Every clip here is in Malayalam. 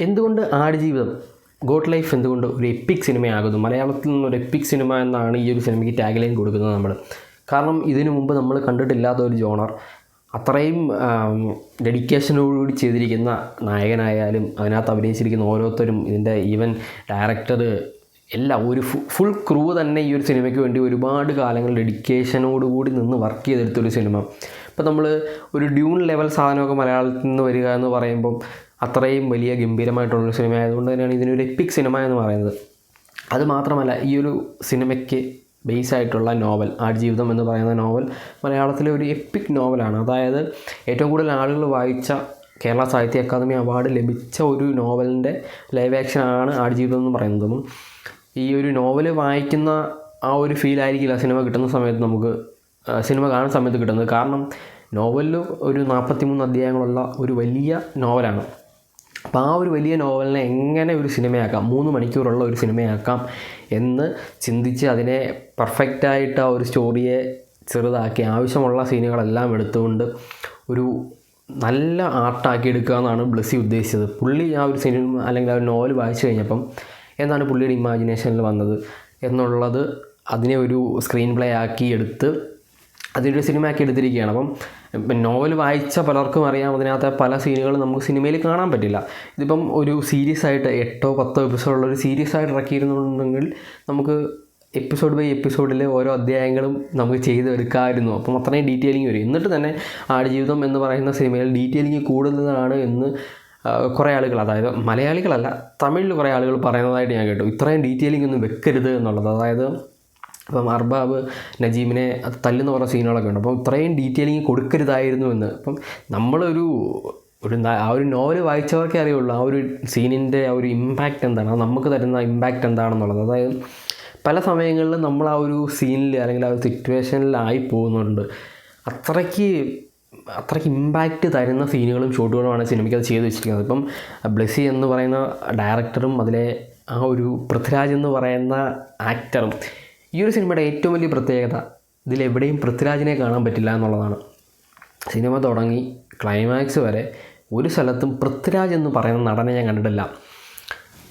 എന്തുകൊണ്ട് ആടുജീവിതം ഗോഡ് ലൈഫ് എന്തുകൊണ്ട് ഒരു എപ്പിക് സിനിമയാകുന്നു മലയാളത്തിൽ നിന്നൊരു എപ്പിക് സിനിമ എന്നാണ് ഈ ഒരു സിനിമയ്ക്ക് ടാഗ് ലൈൻ കൊടുക്കുന്നത് നമ്മൾ കാരണം ഇതിനു മുമ്പ് നമ്മൾ കണ്ടിട്ടില്ലാത്ത ഒരു ജോണർ അത്രയും ഡെഡിക്കേഷനോടുകൂടി ചെയ്തിരിക്കുന്ന നായകനായാലും അതിനകത്ത് അഭിനയിച്ചിരിക്കുന്ന ഓരോരുത്തരും ഇതിന്റെ ഈവൻ ഡയറക്ടർ എല്ലാം ഒരു ഫുൾ ക്രൂ തന്നെ ഈ ഒരു സിനിമയ്ക്ക് വേണ്ടി ഒരുപാട് കാലങ്ങൾ ഡെഡിക്കേഷനോടുകൂടി നിന്ന് വർക്ക് ചെയ്തെടുത്തൊരു സിനിമ ഇപ്പോൾ നമ്മൾ ഒരു ഡ്യൂൺ ലെവൽ സാധനമൊക്കെ മലയാളത്തിൽ നിന്ന് വരിക എന്ന് പറയുമ്പം അത്രയും വലിയ ഗംഭീരമായിട്ടുള്ളൊരു സിനിമ ആയതുകൊണ്ട് തന്നെയാണ് ഇതിനൊരു എപ്പിക് സിനിമ എന്ന് പറയുന്നത്. അത് മാത്രമല്ല ഈ ഒരു സിനിമയ്ക്ക് ബേസ് ആയിട്ടുള്ള നോവൽ ആടുജീവിതം എന്ന് പറയുന്ന നോവൽ മലയാളത്തിലെ ഒരു എപ്പിക് നോവലാണ് അതായത് ഏറ്റവും കൂടുതൽ ആളുകൾ വായിച്ച കേരള സാഹിത്യ അക്കാദമി അവാർഡ് ലഭിച്ച ഒരു നോവലിന്റെ ലൈവ് ആക്ഷനാണ് ആടുജീവിതം എന്ന് പറയുന്നതും. ഈ ഒരു നോവൽ വായിക്കുന്ന ആ ഒരു ഫീൽ ആയിരിക്കില്ല സിനിമ കിട്ടുന്ന സമയത്ത് നമുക്ക് സിനിമ കാണുന്ന സമയത്ത് കിട്ടുന്നത്. കാരണം നോവലിൽ ഒരു നാൽപ്പത്തിമൂന്ന് അധ്യായങ്ങളുള്ള ഒരു വലിയ നോവലാണ് അപ്പോൾ ആ ഒരു വലിയ നോവലിനെ എങ്ങനെ ഒരു സിനിമയാക്കാം? മൂന്ന് മണിക്കൂറുള്ള ഒരു സിനിമയാക്കാം എന്ന് ചിന്തിച്ച് അതിനെ പെർഫെക്റ്റായിട്ട് ആ ഒരു സ്റ്റോറിയെ ചെറുതാക്കി ആവശ്യമുള്ള സീനുകളെല്ലാം എടുത്തുകൊണ്ട് ഒരു നല്ല ആർട്ടാക്കി എടുക്കുക എന്നാണ് ബ്ലസ്സി ഉദ്ദേശിച്ചത്. പുള്ളി ആ ഒരു സിനിമ അല്ലെങ്കിൽ ആ ഒരു നോവൽ വായിച്ചു കഴിഞ്ഞപ്പം എന്താണ് പുള്ളിയുടെ ഇമാജിനേഷനിൽ വന്നത് എന്നുള്ളത് അതിനെ ഒരു സ്ക്രീൻ പ്ലേ ആക്കി എടുത്ത് അതിന്റെ സിനിമ ആക്കി എടുത്തിരിക്കുകയാണ്. അപ്പം നോവൽ വായിച്ച പലർക്കും അറിയാം. അതിനകത്തെ പല സീനുകളും നമുക്ക് സിനിമയിൽ കാണാൻ പറ്റില്ല. ഇതിപ്പം ഒരു സീരീസ് ആയിട്ട് എട്ടോ പത്തോ എപ്പിസോഡുള്ള ഒരു സീരീസ് ആയിട്ട് ഇറക്കിയിരുന്നുണ്ടെങ്കിൽ നമുക്ക് എപ്പിസോഡ് ബൈ എപ്പിസോഡിലെ ഓരോ അധ്യായങ്ങളും നമുക്ക് ചെയ്തെടുക്കാമായിരുന്നു അപ്പം അത്രയും ഡീറ്റെയിലിംഗ് വരും. എന്നിട്ട് തന്നെ ആടുജീവിതം എന്ന് പറയുന്ന സിനിമയിൽ ഡീറ്റെയിലിംഗ് കൂടുതലാണ് എന്ന് കുറേ ആളുകൾ അതായത് മലയാളികളല്ല തമിഴിൽ കുറേ ആളുകൾ പറയുന്നതായിട്ട് ഞാൻ കേട്ടു. ഇത്രയും ഡീറ്റെയിലിംഗ് ഒന്നും വെക്കരുത് എന്നുള്ളത്. അതായത് ഇപ്പം അർബാബ് നജീമിനെ തല്ലുന്ന പറഞ്ഞ സീനുകളൊക്കെ ഉണ്ട്. അപ്പം ഇത്രയും ഡീറ്റെയിലിംഗ് കൊടുക്കരുതായിരുന്നു എന്ന്. അപ്പം നമ്മളൊരു ഒരു ആ ഒരു നോവൽ വായിച്ചവർക്കേ അറിയുള്ളൂ ആ ഒരു സീനിന്റെ ആ ഒരു ഇമ്പാക്റ്റ് എന്താണ് അത് നമുക്ക് തരുന്ന ഇമ്പാക്റ്റ് എന്താണെന്നുള്ളത്. അതായത് പല സമയങ്ങളിലും നമ്മൾ ആ ഒരു സീനിൽ അല്ലെങ്കിൽ ആ ഒരു സിറ്റുവേഷനിലായി പോകുന്നുണ്ട്. അത്രയ്ക്ക് അത്രയ്ക്ക് ഇമ്പാക്റ്റ് തരുന്ന സീനുകളും ഷോട്ടുകളുമാണ് സിനിമയ്ക്ക് അത് ചെയ്ത് വെച്ചിരിക്കുന്നത്. ഇപ്പം ബ്ലെസ്സി എന്ന് പറയുന്ന ഡയറക്ടറും അതിലെ ആ ഒരു പൃഥ്വിരാജ് എന്ന് പറയുന്ന ആക്ടറും ഈ ഒരു സിനിമയുടെ ഏറ്റവും വലിയ പ്രത്യേകത ഇതിലെവിടെയും പൃഥ്വിരാജിനെ കാണാൻ പറ്റില്ല എന്നുള്ളതാണ്. സിനിമ തുടങ്ങി ക്ലൈമാക്സ് വരെ ഒരു സ്ഥലത്തും പൃഥ്വിരാജ് എന്ന് പറയുന്ന നടനെ ഞാൻ കണ്ടിട്ടില്ല.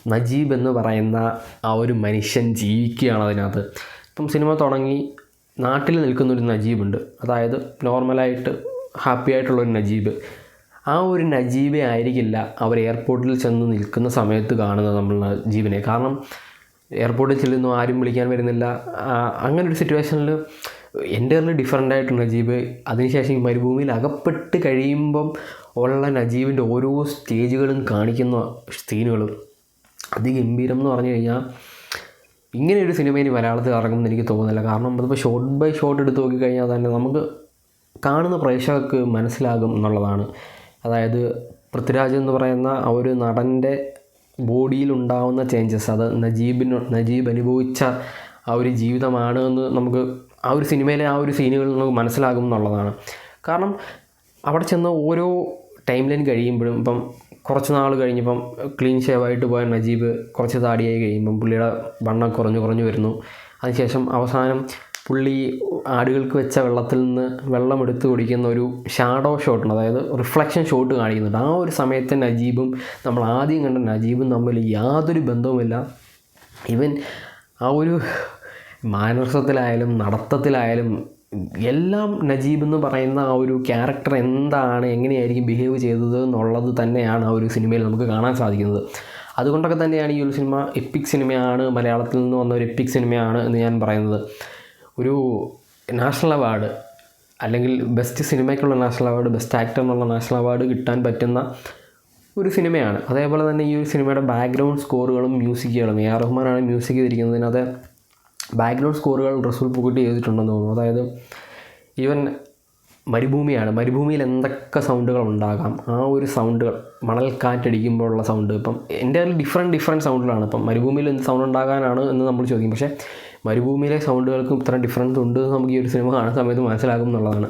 നജീബ് എന്ന് പറയുന്ന ആ ഒരു മനുഷ്യൻ ജീവിക്കുകയാണ് അതിനകത്ത്. ഇപ്പം സിനിമ തുടങ്ങി നാട്ടിൽ നിൽക്കുന്ന ഒരു നജീബുണ്ട്. അതായത് നോർമലായിട്ട് ഹാപ്പി ആയിട്ടുള്ള ഒരു നജീബ്. ആ ഒരു നജീബെ ആയിരിക്കില്ല അവർ എയർപോർട്ടിൽ ചെന്ന് നിൽക്കുന്ന സമയത്ത് കാണുന്നത് നമ്മൾ നജീബിനെ. കാരണം എയർപോർട്ടിൽ ചെല്ലുന്നു ആരും വിളിക്കാൻ വരുന്നില്ല. അങ്ങനെ ഒരു സിറ്റുവേഷനിൽ എന്റയർലി ഡിഫറെന്റ് ആയിട്ടുള്ള നജീബ്. അതിനുശേഷം ഈ മരുഭൂമിയിൽ അകപ്പെട്ട് കഴിയുമ്പം ഉള്ള നജീബിന്റെ ഓരോ സ്റ്റേജുകളും കാണിക്കുന്ന സീനുകളും അതിഗംഭീരം എന്ന് പറഞ്ഞു കഴിഞ്ഞാൽ ഇങ്ങനെ ഒരു സിനിമ ഇനി മലയാളത്തിൽ ഇറങ്ങുമെന്ന് എനിക്ക് തോന്നുന്നില്ല. കാരണം അതിപ്പോൾ ഷോട്ട് ബൈ ഷോട്ട് എടുത്ത് നോക്കിക്കഴിഞ്ഞാൽ തന്നെ നമുക്ക് കാണുന്ന പ്രേക്ഷകർക്ക് മനസ്സിലാകും എന്നുള്ളതാണ്. അതായത് പൃഥ്വിരാജ് എന്ന് പറയുന്ന ആ ഒരു നടന്റെ ബോഡിയിൽ ഉണ്ടാവുന്ന ചേഞ്ചസ് അത് നജീബിന് നജീബ് അനുഭവിച്ച ആ ഒരു ജീവിതമാണ് എന്ന് നമുക്ക് ആ ഒരു സിനിമയിലെ ആ ഒരു സീനുകളിൽ നമുക്ക് മനസ്സിലാകും എന്നുള്ളതാണ്. കാരണം അവിടെ ചെന്ന് ഓരോ ടൈം ലൈൻ കഴിയുമ്പോഴും ഇപ്പം കുറച്ച് നാൾ കഴിഞ്ഞപ്പം ക്ലീൻ ഷേവ് ആയിട്ട് പോയ നജീബ് കുറച്ച് താടിയായി കഴിയുമ്പം പുള്ളിയുടെ വണ്ണം കുറഞ്ഞു കുറഞ്ഞു വരുന്നു. അതിനുശേഷം അവസാനം പുള്ളി ആടുകൾക്ക് വെച്ച വെള്ളത്തിൽ നിന്ന് വെള്ളം എടുത്തു കുടിക്കുന്ന ഒരു ഷാഡോ ഷോട്ടുണ്ട് അതായത് റിഫ്ലക്ഷൻ ഷോട്ട് കാണിക്കുന്നുണ്ട്. ആ ഒരു സമയത്ത് നജീബും നമ്മൾ ആദ്യം കണ്ട നജീബും തമ്മിൽ യാതൊരു ബന്ധവുമില്ല. ഇവൻ ആ ഒരു മാനസത്തിലായാലും നടത്തത്തിലായാലും എല്ലാം നജീബ് എന്ന് പറയുന്ന ആ ഒരു ക്യാരക്ടർ എന്താണ് എങ്ങനെയായിരിക്കും ബിഹേവ് ചെയ്തത് എന്നുള്ളത് തന്നെയാണ് ആ ഒരു സിനിമയിൽ നമുക്ക് കാണാൻ സാധിക്കുന്നത്. അതുകൊണ്ടൊക്കെ തന്നെയാണ് ഈ ഒരു സിനിമ എപ്പിക് സിനിമയാണ് മലയാളത്തിൽ നിന്ന് വന്ന ഒരു എപ്പിക് സിനിമയാണ് എന്ന് ഞാൻ പറയുന്നത്. ഒരു നാഷണൽ അവാർഡ് അല്ലെങ്കിൽ ബെസ്റ്റ് സിനിമയ്ക്കുള്ള നാഷണൽ അവാർഡ് ബെസ്റ്റ് ആക്ടർ എന്നുള്ള നാഷണൽ അവാർഡ് കിട്ടാൻ പറ്റുന്ന ഒരു സിനിമയാണ് അതേപോലെ തന്നെ ഈ ഒരു സിനിമയുടെ ബാക്ക്ഗ്രൗണ്ട് സ്കോറുകളും മ്യൂസിക്കുകളും എ ആർ റഹ്മാനാണ് മ്യൂസിക് ചെയ്തിരിക്കുന്നത് അത് ബാക്ക്ഗ്രൗണ്ട് സ്കോറുകൾ റസൂൽ പൂക്കുട്ടി ചെയ്തിട്ടുണ്ടെന്ന് തോന്നുന്നു. അതായത് ഈവൻ മരുഭൂമിയാണ്. മരുഭൂമിയിൽ എന്തൊക്കെ സൗണ്ടുകൾ ഉണ്ടാകാം? ആ ഒരു സൗണ്ടുകൾ മണൽ കാറ്റടിക്കുമ്പോഴുള്ള സൗണ്ട് ഇപ്പം എന്റെ ഡിഫറെന്റ് ഡിഫറെന്റ് സൗണ്ടുകളാണ് ഇപ്പം മരുഭൂമിയിൽ എന്ത് സൗണ്ട് ഉണ്ടാകാനാണ് എന്ന് നമ്മൾ ചോദിക്കും. പക്ഷേ മരുഭൂമിയിലെ സൗണ്ടുകൾക്കും ഇത്ര ഡിഫറൻസ് ഉണ്ട് എന്ന് നമുക്ക് ഈ ഒരു സിനിമ കാണുന്ന സമയത്ത് മനസ്സിലാകും എന്നുള്ളതാണ്.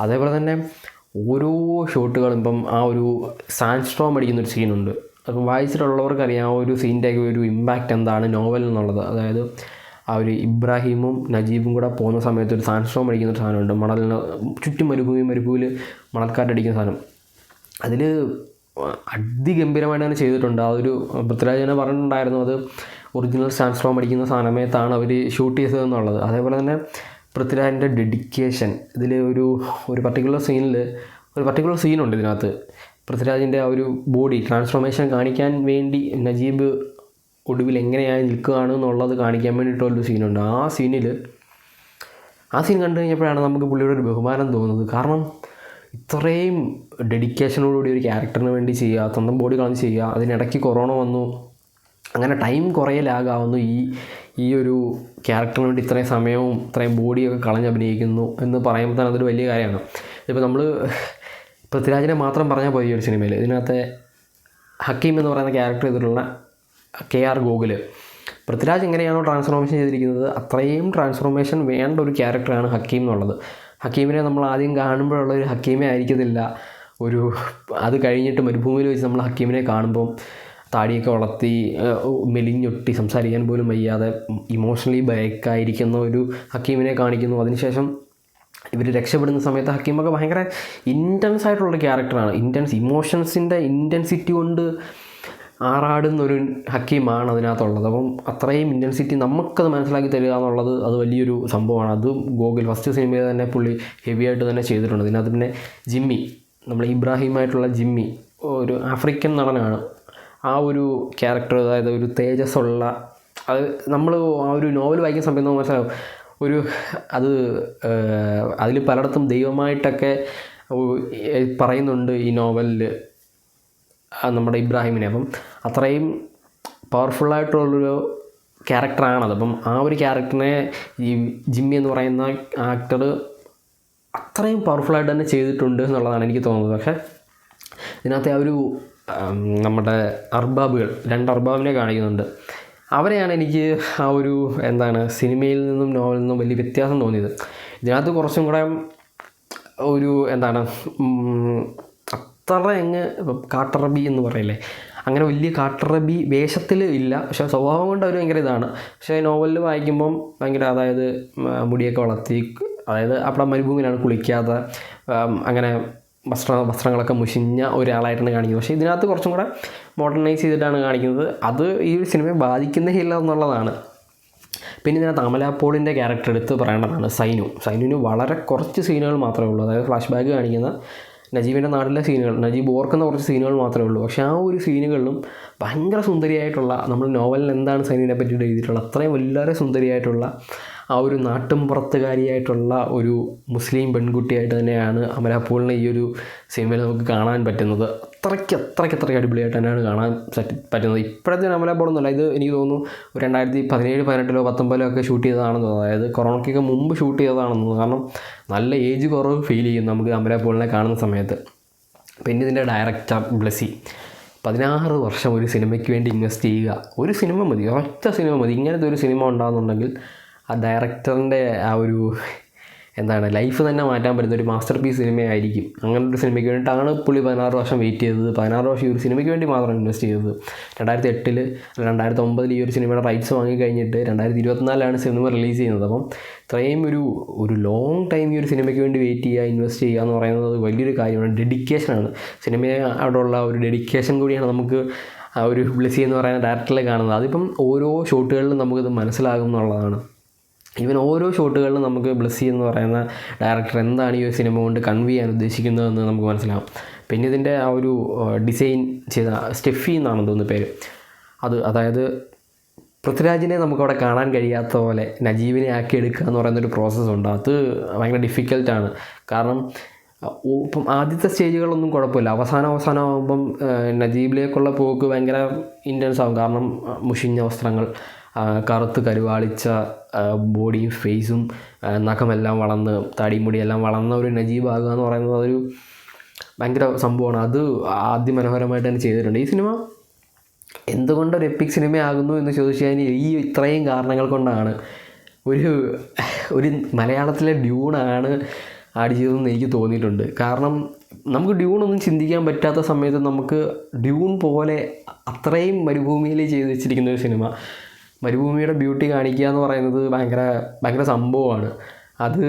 അതേപോലെ തന്നെ ഓരോ ഷോട്ടുകളും ഇപ്പം ആ ഒരു സാൻഡ് സ്ട്രോം അടിക്കുന്ന ഒരു സീനുണ്ട് അപ്പം വായിച്ചിട്ടുള്ളവർക്ക് അറിയാം ആ ഒരു സീനിന്റെയൊക്കെ ഒരു ഇമ്പാക്റ്റ് എന്താണ് നോവൽ എന്നുള്ളത്. അതായത് ആ ഒരു ഇബ്രാഹിമും നജീബും കൂടെ പോകുന്ന സമയത്ത് ഒരു സാൻഡ് സ്ട്രോം അടിക്കുന്ന ഒരു സാധനമുണ്ട് മണലിന് ചുറ്റും മരുഭൂമി മരുഭൂമിയിൽ മണൽക്കാറ്റടിക്കുന്ന സാധനം. അതിൽ അതിഗംഭീരമായിട്ട് തന്നെ ചെയ്തിട്ടുണ്ട്. ആ ഒരു പൃഥ്വിരാജ് തന്നെ പറഞ്ഞിട്ടുണ്ടായിരുന്നു അത് ഒറിജിനൽ ട്രാൻസ്ഫോം അടിക്കുന്ന സമയത്താണ് അവർ ഷൂട്ട് ചെയ്തതെന്നുള്ളത്. അതേപോലെ തന്നെ പൃഥ്വിരാജിന്റെ ഡെഡിക്കേഷൻ ഇതിൽ ഒരു ഒരു പർട്ടിക്കുലർ സീനിൽ ഒരു പർട്ടിക്കുലർ സീനുണ്ട് ഇതിനകത്ത്. പൃഥ്വിരാജിന്റെ ആ ഒരു ബോഡി ട്രാൻസ്ഫോർമേഷൻ കാണിക്കാൻ വേണ്ടി നജീബ് ഒടുവിൽ എങ്ങനെയായി നിൽക്കുകയാണ് എന്നുള്ളത് കാണിക്കാൻ വേണ്ടിയിട്ടുള്ളൊരു സീനുണ്ട് ആ സീനിൽ ആ സീൻ കണ്ടു കഴിഞ്ഞപ്പോഴാണ് നമുക്ക് പുള്ളിയുടെ ഒരു ബഹുമാനം തോന്നുന്നത്. കാരണം ഇത്രയും ഡെഡിക്കേഷനോടുകൂടി ഒരു ക്യാരക്ടറിന് വേണ്ടി ചെയ്യുക സ്വന്തം ബോഡി കളഞ്ഞ് ചെയ്യുക അതിനിടയ്ക്ക് കൊറോണ വന്നു അങ്ങനെ ടൈം കുറേ ലാഗാവുന്നു. ഈ ഈ ഒരു ക്യാരക്ടറിന് വേണ്ടി ഇത്രയും സമയവും ഇത്രയും ബോഡിയൊക്കെ കളഞ്ഞ് അഭിനയിക്കുന്നു എന്ന് പറയുമ്പോൾ തന്നെ അതൊരു വലിയ കാര്യമാണ്. ഇപ്പോൾ നമ്മൾ പൃഥ്വിരാജിനെ മാത്രം പറഞ്ഞാൽ പോയി ഒരു സിനിമയിൽ ഇതിനകത്തെ ഹക്കീം എന്ന് പറയുന്ന ക്യാരക്ടർ ചെയ്തിട്ടുള്ള കെ ആർ ഗോകുൽ പൃഥ്വിരാജ് എങ്ങനെയാണോ ട്രാൻസ്ഫോർമേഷൻ ചെയ്തിരിക്കുന്നത് അത്രയും ട്രാൻസ്ഫോർമേഷൻ വേണ്ട ഒരു ക്യാരക്ടറാണ് ഹക്കീം എന്നുള്ളത്. ഹക്കീമിനെ നമ്മൾ ആദ്യം കാണുമ്പോഴുള്ള ഒരു ഹക്കീമേ ആയിരിക്കത്തില്ല. ഒരു അത് കഴിഞ്ഞിട്ട് മരുഭൂമിയിൽ വെച്ച് നമ്മൾ ഹക്കീമിനെ കാണുമ്പം താടിയൊക്കെ വളർത്തി മെലിഞ്ഞൊട്ടി സംസാരിക്കാൻ പോലും വയ്യാതെ ഇമോഷണലി ബേക്കായിരിക്കുന്ന ഒരു ഹക്കീമിനെ കാണിക്കുന്നു. അതിനുശേഷം ഇവർ രക്ഷപ്പെടുന്ന സമയത്ത് ഹക്കീമൊക്കെ ഭയങ്കര ഇന്റൻസ് ആയിട്ടുള്ള ക്യാരക്ടറാണ് ഇന്റൻസ് ഇമോഷൻസിന്റെ ഇന്റൻസിറ്റി കൊണ്ട് ആറാടുന്ന ഒരു ഹക്കീമാണ് അതിനകത്തുള്ളത്. അപ്പം അത്രയും ഇന്റൻസിറ്റി നമുക്കത് മനസ്സിലാക്കി തരിക എന്നുള്ളത് അത് വലിയൊരു സംഭവമാണ്. അത് ഗോഗിൽ ഫസ്റ്റ് സിനിമയിൽ തന്നെ പുള്ളി ഹെവി ആയിട്ട് തന്നെ ചെയ്തിട്ടുണ്ട്. ഇതിനകത്ത് പിന്നെ ജിമ്മി നമ്മൾ ഇബ്രാഹിമായിട്ടുള്ള ജിമ്മി ഒരു ആഫ്രിക്കൻ നടനാണ്. ആ ഒരു ക്യാരക്ടർ അതായത് ഒരു തേജസ്സുള്ള അത് നമ്മൾ ആ ഒരു നോവൽ വായിക്കുന്ന സമയത്ത് നമുക്ക് മനസ്സിലാവും ഒരു അത് അതിൽ പലയിടത്തും ദൈവമായിട്ടൊക്കെ പറയുന്നുണ്ട് ഈ നോവലിൽ നമ്മുടെ ഇബ്രാഹിമിനെ. അപ്പം അത്രയും പവർഫുള്ളായിട്ടുള്ളൊരു ക്യാരക്ടറാണത് അപ്പം ആ ഒരു ക്യാരക്ടറിനെ ഈ ജിമ്മി എന്ന് പറയുന്ന ആക്ടർ അത്രയും പവർഫുള്ളായിട്ട് തന്നെ ചെയ്തിട്ടുണ്ട് എന്നുള്ളതാണ് എനിക്ക് തോന്നുന്നത്. പക്ഷേ ഇതിനകത്തെ ആ ഒരു നമ്മുടെ അർബാബുകൾ രണ്ട് അർബാബിനെ കാണിക്കുന്നുണ്ട്. അവരെയാണ് എനിക്ക് ആ ഒരു എന്താണ് സിനിമയിൽ നിന്നും നോവലിൽ നിന്നും വലിയ വ്യത്യാസം തോന്നിയത്. ഇതിനകത്ത് കുറച്ചും കൂടെ ഒരു എന്താണ് അത്ര അങ്ങ് കാട്ടറബി എന്ന് പറയില്ലേ? അങ്ങനെ വലിയ കാട്ടറബി വേഷത്തിൽ ഇല്ല. പക്ഷെ സ്വഭാവം കൊണ്ട് അവർ ഭയങ്കര ഇതാണ്. പക്ഷേ നോവലിൽ വായിക്കുമ്പം ഭയങ്കര അതായത് മുടിയൊക്കെ വളർത്തി അതായത് അവിടെ മരുഭൂമിയിലാണ് കുളിക്കാതെ അങ്ങനെ വസ്ത്ര വസ്ത്രങ്ങളൊക്കെ മുഷിഞ്ഞ ഒരാളായിട്ടാണ് കാണിക്കുന്നത്. പക്ഷേ ഇതിനകത്ത് കുറച്ചും കൂടെ മോഡേണൈസ് ചെയ്തിട്ടാണ് കാണിക്കുന്നത്. അത് ഈ ഒരു സിനിമയെ ബാധിക്കുന്നേ എന്നുള്ളതാണ്. പിന്നെ ഇതിനകത്ത് അമലാപ്പോളിന്റെ ക്യാരക്ടർ എടുത്ത് പറയേണ്ടതാണ് സൈനു. സൈനുവിന് വളരെ കുറച്ച് സീനുകൾ മാത്രമേ ഉള്ളൂ. അതായത് ഫ്ലാഷ് ബാക്ക് കാണിക്കുന്ന നജീബിന്റെ നാട്ടിലെ സീനുകൾ നജീബ് ഓർക്കുന്ന കുറച്ച് സീനുകൾ മാത്രമേ ഉള്ളൂ. പക്ഷേ ആ ഒരു സീനുകളിലും ഭയങ്കര സുന്ദരിയായിട്ടുള്ള നമ്മൾ നോവലിൽ എന്താണ് സൈനുവിനെ പറ്റിയിട്ട് എഴുതിയിട്ടുള്ളത്? അത്രയും വളരെ സുന്ദരിയായിട്ടുള്ള ആ ഒരു നാട്ടുംപുറത്തുകാരിയായിട്ടുള്ള ഒരു മുസ്ലിം പെൺകുട്ടിയായിട്ട് തന്നെയാണ് അമല ഈ ഒരു സിനിമയിൽ നമുക്ക് കാണാൻ പറ്റുന്നത്. അത്രയ്ക്ക് അത്രയ്ക്ക് അത്രയ്ക്ക് അടിപൊളിയായിട്ട് തന്നെയാണ് കാണാൻ പറ്റി പറ്റുന്നത്. ഇപ്പോഴത്തെ അമല പോളൊന്നുമല്ല ഇത് എനിക്ക് തോന്നുന്നു രണ്ടായിരത്തി പതിനേഴ് പതിനെട്ടിലോ പത്തൊമ്പതിലോ ഒക്കെ ഷൂട്ട് ചെയ്തതാണെന്ന് തോന്നുന്നു. അതായത് കൊറോണയ്ക്കൊക്കെ മുമ്പ് ഷൂട്ട് ചെയ്തതാണെന്ന് തോന്നുന്നു. കാരണം നല്ല ഏജ് കുറവ് ഫീൽ ചെയ്യും നമുക്ക് അമല പോളിനെ കാണുന്ന സമയത്ത്. പിന്നെ ഇതിന്റെ ഡയറക്ടർ ബ്ലസി പതിനാറ് വർഷം ഒരു സിനിമയ്ക്ക് വേണ്ടി ഇൻവെസ്റ്റ് ചെയ്യുക. ഒരു സിനിമ മതി. ഒറ്റ സിനിമ മതി. ഇങ്ങനത്തെ ഒരു സിനിമ ഉണ്ടാകുന്നുണ്ടെങ്കിൽ ആ ഡയറക്ടറിന്റെ ആ ഒരു എന്താണ് ലൈഫ് തന്നെ മാറ്റാൻ പറ്റുന്ന ഒരു മാസ്റ്റർ പീസ് സിനിമയായിരിക്കും. അങ്ങനെ ഒരു സിനിമയ്ക്ക് വേണ്ടിയിട്ടാണ് പുള്ളി പതിനാറ് വർഷം വെയിറ്റ് ചെയ്തത്. പതിനാറ് വർഷം ഈ ഒരു സിനിമയ്ക്ക് വേണ്ടി മാത്രം ഇൻവെസ്റ്റ് ചെയ്തത്. രണ്ടായിരത്തി എട്ടിൽ രണ്ടായിരത്തി ഒമ്പതിൽ ഈ ഒരു സിനിമയുടെ റൈറ്റ്സ് വാങ്ങിക്കഴിഞ്ഞിട്ട് രണ്ടായിരത്തി ഇരുപത്തിനാലാണ് സിനിമ റിലീസ് ചെയ്യുന്നത്. അപ്പം ഇത്രയും ഒരു ഒരു ലോങ് ടൈം ഈ ഒരു സിനിമയ്ക്ക് വേണ്ടി വെയിറ്റ് ചെയ്യുക ഇൻവെസ്റ്റ് ചെയ്യുക എന്ന് പറയുന്നത് വലിയൊരു കാര്യമാണ്. ഡെഡിക്കേഷനാണ് സിനിമയോടുള്ള ഒരു ഡെഡിക്കേഷൻ കൂടിയാണ് നമുക്ക് ആ ഒരു ബ്ലെസി എന്ന് പറയുന്ന ഡയറക്ടറിൽ കാണുന്നത്. അതിപ്പം ഓരോ ഷോട്ടുകളിലും നമുക്കിത് മനസ്സിലാകും എന്നുള്ളതാണ്. ഈവൻ ഓരോ ഷോട്ടുകളിലും നമുക്ക് ബ്ലസ്സി എന്ന് പറയുന്ന ഡയറക്ടർ എന്താണ് ഈ ഒരു സിനിമ കൊണ്ട് കൺവേ ചെയ്യാൻ ഉദ്ദേശിക്കുന്നതെന്ന് നമുക്ക് മനസ്സിലാവും. പിന്നെ ഇതിന്റെ ആ ഒരു ഡിസൈൻ ചെയ്ത സ്റ്റെഫി എന്നാണ് തോന്നുന്നു പേര്. അത് അതായത് പൃഥ്വിരാജിനെ നമുക്കവിടെ കാണാൻ കഴിയാത്ത പോലെ നജീബിനെ ആക്കി എടുക്കുക എന്ന് പറയുന്നൊരു പ്രോസസ്സുണ്ട് അത് ഭയങ്കര ഡിഫിക്കൽട്ടാണ് കാരണം ഇപ്പം ആദ്യത്തെ സ്റ്റേജുകളൊന്നും കുഴപ്പമില്ല. അവസാനം അവസാനം ആകുമ്പം നജീബിലേക്കുള്ള പോക്ക് ഭയങ്കര ഇന്റൻസ് ആകും കാരണം മുഷിഞ്ഞ വസ്ത്രങ്ങൾ കറുത്ത് കരുവാളിച്ച ബോഡിയും ഫേസും നഖമെല്ലാം വളർന്ന് തടിയും മുടിയെല്ലാം വളർന്ന ഒരു നജീബ് ആകുക എന്ന് പറയുന്നത് അതൊരു ഭയങ്കര സംഭവമാണ്. അത് അതിമനോഹരമായിട്ട് തന്നെ ചെയ്തിട്ടുണ്ട്. ഈ സിനിമ എന്തുകൊണ്ട് ഒരു എപ്പിക് സിനിമയാകുന്നു എന്ന് ചോദിച്ചാൽ ഈ ഇത്രയും കാരണങ്ങൾ കൊണ്ടാണ് ഒരു ഒരു മലയാളത്തിലെ ഡ്യൂണാണ് ആഡ് ചെയ്തതെന്ന് എനിക്ക് തോന്നിയിട്ടുണ്ട്. കാരണം നമുക്ക് ഡ്യൂണൊന്നും ചിന്തിക്കാൻ പറ്റാത്ത സമയത്ത് നമുക്ക് ഡ്യൂൺ പോലെ അത്രയും മരുഭൂമിയിൽ ചെയ്ത് വെച്ചിരിക്കുന്ന ഒരു സിനിമ. മരുഭൂമിയുടെ ബ്യൂട്ടി കാണിക്കുക എന്ന് പറയുന്നത് ഭയങ്കര ഭയങ്കര സംഭവമാണ്. അത്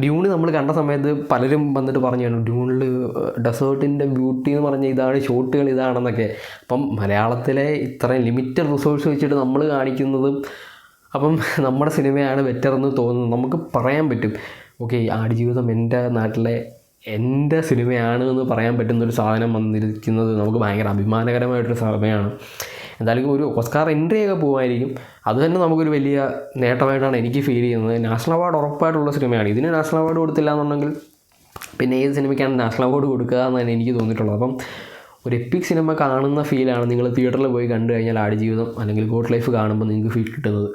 ഡ്യൂണ് നമ്മൾ കണ്ട സമയത്ത് പലരും വന്നിട്ട് പറഞ്ഞു ഡ്യൂണിൽ ഡെസേർട്ടിന്റെ ബ്യൂട്ടി എന്ന് പറഞ്ഞാൽ ഇതാണ് ഷോട്ടുകൾ ഇതാണെന്നൊക്കെ. അപ്പം മലയാളത്തിലെ ഇത്രയും ലിമിറ്റഡ് റിസോഴ്സ് വെച്ചിട്ട് നമ്മൾ കാണിക്കുന്നതും അപ്പം നമ്മുടെ സിനിമയാണ് ബെറ്റർ എന്ന് തോന്നുന്നു നമുക്ക് പറയാൻ പറ്റും. ഓക്കെ ആടുജീവിതം എന്റെ നാട്ടിലെ എന്റെ സിനിമയാണ് എന്ന് പറയാൻ പറ്റുന്നൊരു സാധനം വന്നിരിക്കുന്നത് നമുക്ക് ഭയങ്കര അഭിമാനകരമായിട്ടൊരു സമയമാണ് എന്തായാലും ഒരു ഓസ്കാർ എൻട്രി ഒക്കെ പോകുമായിരിക്കും. അത് തന്നെ നമുക്കൊരു വലിയ നേട്ടമായിട്ടാണ് എനിക്ക് ഫീൽ ചെയ്യുന്നത്. നാഷണൽ അവാർഡ് ഉറപ്പായിട്ടുള്ള സിനിമയാണ്. ഇതിന് നാഷണൽ അവാർഡ് കൊടുത്തില്ല എന്നുണ്ടെങ്കിൽ പിന്നെ ഏത് സിനിമയ്ക്കാണ് നാഷണൽ അവാർഡ് കൊടുക്കുക എന്നാണ് എനിക്ക് തോന്നിയിട്ടുള്ളത്. അപ്പം ഒരു എപ്പിക് സിനിമ കാണുന്ന ഫീലാണ് നിങ്ങൾ തിയേറ്ററിൽ പോയി കണ്ടു കഴിഞ്ഞാൽ ആടുജീവിതം അല്ലെങ്കിൽ ഗോഡ് ലൈഫ് കാണുമ്പോൾ നിങ്ങൾക്ക് ഫീൽ കിട്ടുന്നത്.